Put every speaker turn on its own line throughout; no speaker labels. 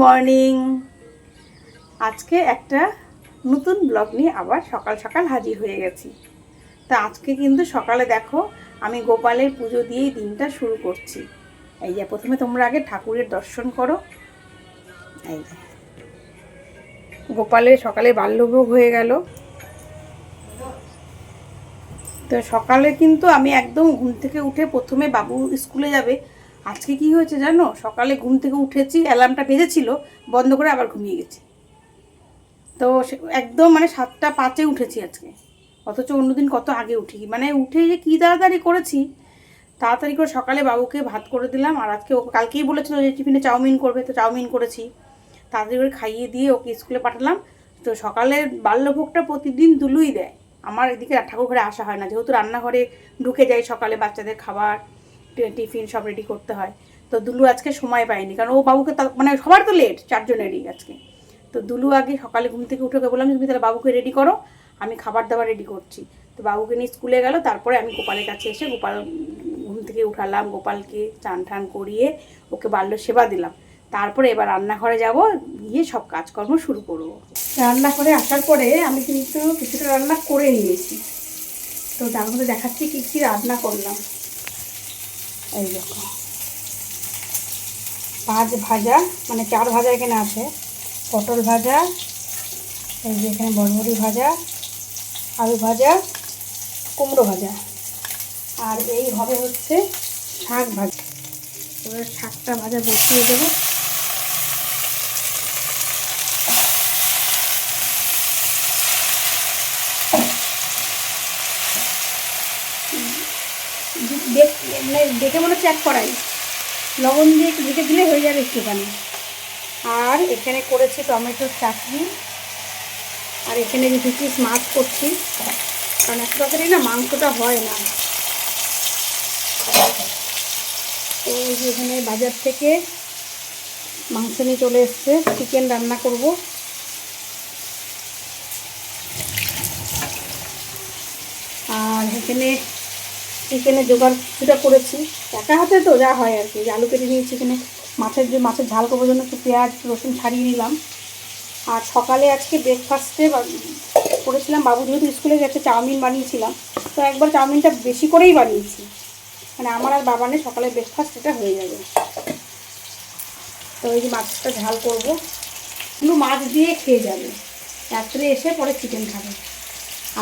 Morning. আজকে একটা নতুন ব্লগ নিয়ে আবার সকাল সকাল হাজির হয়ে গেছি। তা আজকে কিন্তু সকালে দেখো, আমি গোপালের পুজো দিয়েই দিনটা শুরু করছি। এই যে, প্রথমে তোমরা আগে ঠাকুরের দর্শন করো। এই যে, গোপালের সকালে বাল্যভোগ হয়ে গেল। তো সকালে কিন্তু আমি একদম ঘুম থেকে উঠে প্রথমে বাবু স্কুলে যাবে আজকে কি হয়েছে জানো? সকালে ঘুম থেকে উঠেছি, অ্যালার্মটা বেজেছিল, বন্ধ করে আবার ঘুমিয়ে গেছি। তো একদম মানে সাতটা পাঁচে উঠেছি আজকে। অথচ অন্যদিন কত আগে উঠি মানে উঠে যে কী তাড়াতাড়ি করেছি, তাড়াতাড়ি করে সকালে বাবুকে ভাত করে দিলাম, আর আজকে ও কালকেই বলেছিল যে টিফিনে চাউমিন করবে, তো চাউমিন করেছি। তাড়াতাড়ি করে খাইয়ে দিয়ে ওকে স্কুলে পাঠালাম। তো সকালে বাল্যভোগটা প্রতিদিন দুলুই দেয়। আমার এদিকে ঠাকুর ঘরে আসা হয় না। যেহেতু রান্নাঘরে ঢুকে যায় সকালে বাচ্চাদের খাবার টিফিন সব রেডি করতে হয়। তো দুলু আজকে সময় পায়নি, কারণ ও বাবুকে মানে সবার তো লেট চারজনেরই আজকে। তো দুলু আগে সকালে ঘুম থেকে উঠে বললাম, তুমি তাহলে বাবুকে রেডি করো, আমি খাবার দাবার রেডি করছি। তো বাবুকে নিয়ে স্কুলে গেল, তারপরে আমি গোপালের কাছে এসে গোপাল ঘুম থেকে উঠালাম, গোপালকে চান টান করিয়ে ওকে বাল্য সেবা দিলাম। তারপরে এবার রান্নাঘরে যাব, গিয়ে সব কাজকর্ম শুরু করব। রান্নাঘরে আসার পরে আমি কিন্তু কিছুটা রান্না করে নিয়েছি। তো তার মধ্যে দেখাচ্ছি কী কী রান্না করলাম। এই দেখো। পাঁচ ভাজা মানে চার ভাজা এখানে আছে। পটল ভাজা, এই যে এখানে বরবটি ভাজা, আলু ভাজা, কুমড়ো ভাজা। আর এই হবে হচ্ছে শাক ভাজা। এবার শাকটা ভাজা বসিয়ে দেবো দেখ মানে দেখে মনে হচ্ছে এক কড়াই। লবণ দিয়ে একটু ঢেকে দিলে হয়ে যাবে একটুখানি। আর এখানে করেছি টমেটোর চাটনি। আর এখানে দু পিস মাছ করছি, কারণ এত তাড়াতাড়ি না মাংসটা হয় না। তো এখানে বাজার থেকে মাংস নিয়ে চলে এসছে, চিকেন রান্না করব। আর এখানে চিকেনের জোগাড় কিছুটা করেছি। একা হাতে তো যা হয় আর কি। আলু কেটে নিয়েছি এখানে। মাছের যে মাছের ঝাল করবার জন্য একটু পেঁয়াজ, রসুন ছাড়িয়ে নিলাম। আর সকালে আজকে ব্রেকফাস্টে করেছিলাম। বাবু যেহেতু স্কুলে গেছে, চাউমিন বানিয়েছিলাম। তো একবার চাউমিনটা বেশি করেই বানিয়েছি। মানে আমার আর বাবা নেই, সকালে ব্রেকফাস্ট এটা হয়ে যাবে। তো এই যে মাছটা ঝাল করব। শুধু মাছ দিয়ে খেয়ে যাবে। রাত্রে এসে পরে চিকেন খাবে।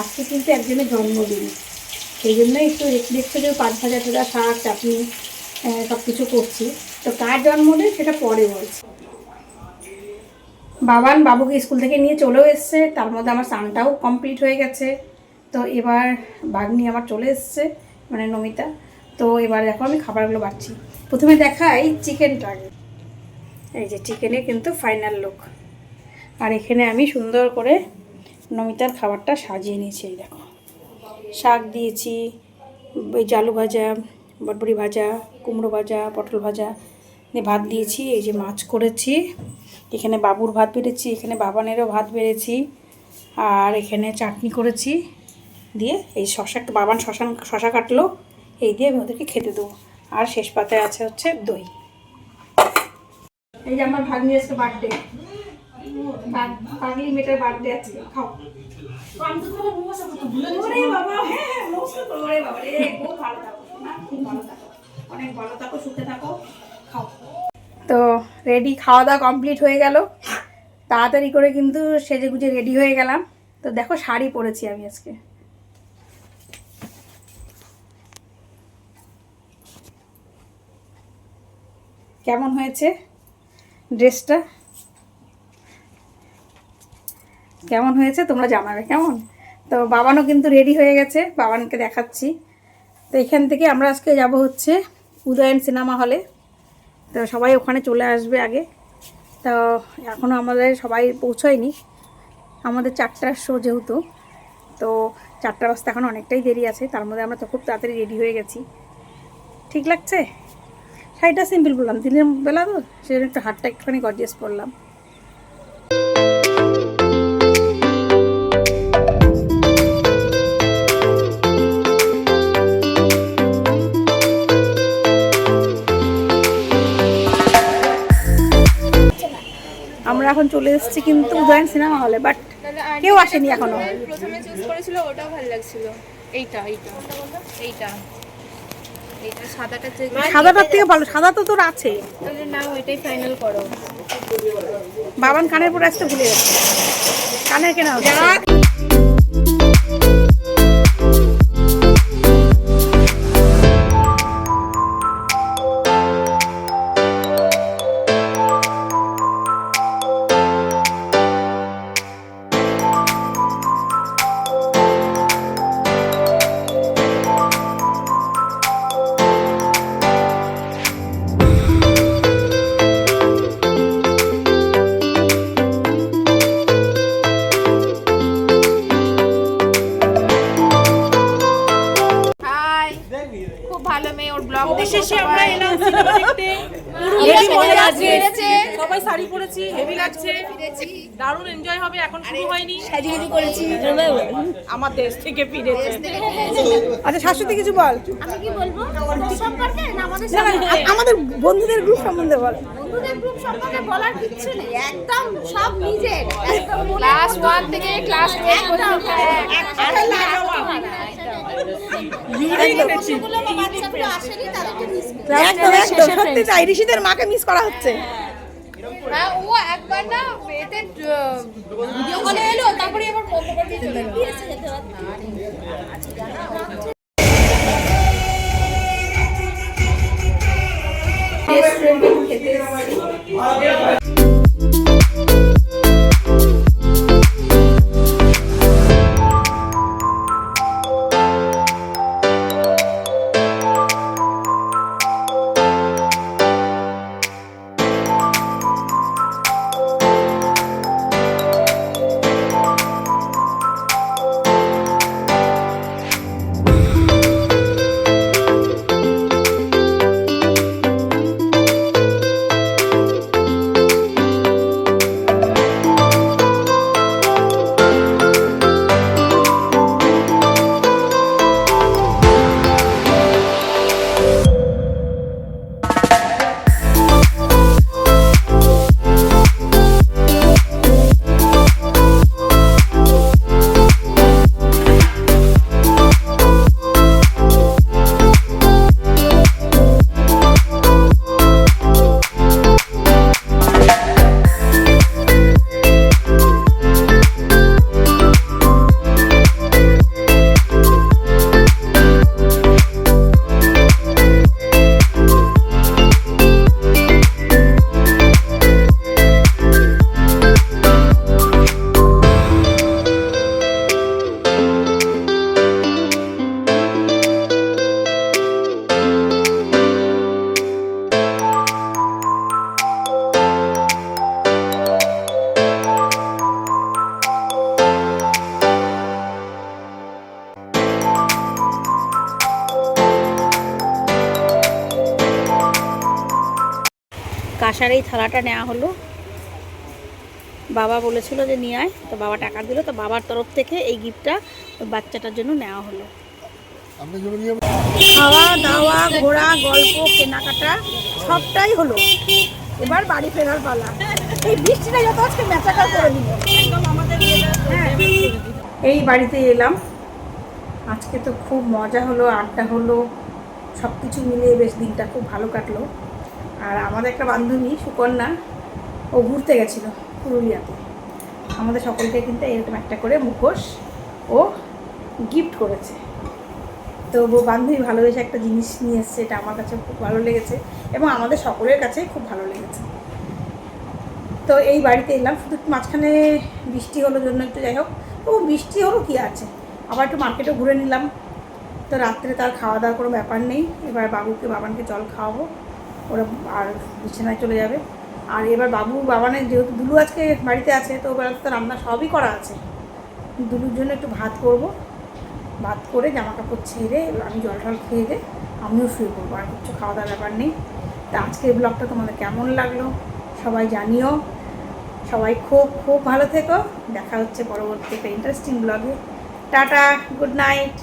আজকে কিন্তু একজনের জন্মদিন। সেই জন্যই একটু দেখতে যে পাঁচ হাজার টাকা শাক চাটনি সব কিছু করছি। তো কার জন্মদিন সেটা পরে বলছি। বাবান বাবুকে স্কুল থেকে নিয়ে চলেও এসছে, তার মধ্যে আমার স্নানটাও কমপ্লিট হয়ে গেছে। তো এবার বাগনি আমার চলে এসছে মানে নমিতা। তো এবার দেখো আমি খাবারগুলো বাড়ছি। প্রথমে দেখাই চিকেনটা। আগে এই যে চিকেনে কিন্তু ফাইনাল লুক। আর এখানে আমি সুন্দর করে নমিতার খাবারটা সাজিয়ে নিয়েছি, এই দেখো। শাক দিয়েছি, ওই জালু ভাজা, বটবড়ি ভাজা, কুমড়ো ভাজা, পটল ভাজা ভাত দিয়েছি, এই যে মাছ করেছি। এখানে বাবুর ভাত বেড়েছি, এখানে বাবানেরও ভাত বেড়েছি, আর এখানে চাটনি করেছি দিয়ে এই শশা, বাবান শশা শশা কাটলো, এই দিয়ে আমি ওদেরকে খেতে দেবো। আর শেষ পাতায় আছে হচ্ছে দই। এই যে আমার ভাগ্নি আজকে বার্থডে পাগলি মেয়েটার বার্থডে আছে খাও। তো রেডি খাওয়া দাওয়া কমপ্লিট হয়ে গেল। তাড়াতাড়ি করে কিন্তু সেজে গুজে রেডি হয়ে গেলাম। তো দেখো, শাড়ি পরেছি আমি আজকে। কেমন হয়েছে? ড্রেসটা কেমন হয়েছে? তোমরা জানাবে, কেমন? তো বাবানও কিন্তু রেডি হয়ে গেছে, বাবানকে দেখাচ্ছি। তো এখান থেকে আমরা আজকে যাব হচ্ছে উদয়ন সিনেমা হলে। তো সবাই ওখানে চলে আসবে আগে। তো এখনও আমাদের সবাই পৌঁছয়নি। আমাদের চারটার শো যেহেতু, তো চারটা বাজতে এখন অনেকটাই দেরি আছে। তার মধ্যে আমরা তো খুব তাড়াতাড়ি রেডি হয়ে গেছি। ঠিক লাগছে? শাড়িটা সিম্পল বললাম, দিনের বেলা তো? সেজন্য একটু হাতটা একটুখানি গর্জিয়াস পরলাম। আমরা এখন চলে এসেছি কিন্তু উদয়ন সিনেমা হলে বাট কেউ আসেনি এখনও।
প্রথমে চুজ করেছিল ওটাও ভালো লাগছিল। এইটা এইটা। এইটা। এইটা
সাদাটার থেকে ভালো সাদা তো তোর আছে।
না ওইটাই ফাইনাল করো।
বাবান কানের পরে আসতে ভুলে গেছে। কানের কেনা
শেষে আমরা এলাম সিনেমা দেখতে।
হেভি মজা লাগছে
সবাই শাড়ি পরেছি হেভি লাগছে। দারুণ এনজয় হবে এখন শুরু হয়নি।
সাজুগুজু করেছি।
আমার দেশ থেকে ফিরেছে।
আচ্ছা শাশুড়ি কিছু বল।
আমি কি বলব? সম্পর্কে না আমাদের
বন্ধুদের গ্রুপ সম্বন্ধে বল।
বন্ধুদের গ্রুপ সম্পর্কে বলার কিছু নেই। একদম সব নিজের।
ক্লাস থেকে ক্লাস পর্যন্ত।
একদম। সত্যি তাই ঋষিদের মাকে মিস করা হচ্ছে।
হ্যাঁ। ও একবার না এতে ভিডিও কলে এলো তারপরে আবার বন্ধ করে চলে গেল।
এসে যেতে পারতাম
রেস্টুরেন্টে খেতে কাঁসার এই থালাটা নেওয়া হলো। বাবা বলেছিল যে নিয়ে আয় তো বাবা টাকা দিল তো বাবার তরফ থেকে এই গিফটটা বাচ্চাটার জন্য নেওয়া হলো। খাওয়া দাওয়া ঘোরা গল্প কেনাকাটা সবটাই হলো। এবার বাড়ি ফেরার পালা। এই বৃষ্টিটা যত আজকে মেচাকার করে দিল। হ্যাঁ এই বাড়িতে এলাম। আজকে তো খুব মজা হলো আড্ডা হলো সব কিছু মিলিয়ে বেশ দিনটা খুব ভালো কাটলো। আর আমাদের একটা বান্ধবী, সুকন্যা, ও ঘুরতে গেছিল পুরুলিয়াতে। আমাদের সকলকে কিন্তু এরকম একটা করে মুখোশ ও গিফট করেছে। তো ও বান্ধবী ভালোবেসে একটা জিনিস নিয়ে এসছে, এটা আমার কাছে খুব ভালো লেগেছে এবং আমাদের সকলের কাছে খুব ভালো লেগেছে। তো এই বাড়িতে এলাম, শুধু মাঝখানে বৃষ্টি হলো জন্য একটু যাই হোক। ও বৃষ্টি হলো কি আছে? আবার একটু মার্কেটে ঘুরে নিলাম। তো রাত্রে তার খাওয়া দাওয়ার কোনো ব্যাপার নেই। এবার বাবুকে, বাবানকে জল খাওয়াবো। ওরা আর বিছানায় চলে যাবে। আর এবার বাবু, বাবানের যেহেতু দুলু আজকে বাড়িতে আছে, তো ওবার তো রান্না সবই করা আছে। দুলুর জন্য একটু ভাত করব। ভাত করে জামা কাপড় ছেড়ে আমি জল টল খেয়ে দে, আমিও শুয়ে পড়ব, আর কিছু খাওয়া দাওয়ার ব্যাপার নেই। তা আজকের ব্লগটা তোমাদের কেমন লাগল? সবাই জানিও। সবাই খুব খুব ভালো থেকো। দেখা হচ্ছে পরবর্তী একটা ইন্টারেস্টিং ব্লগে টাটা গুড নাইট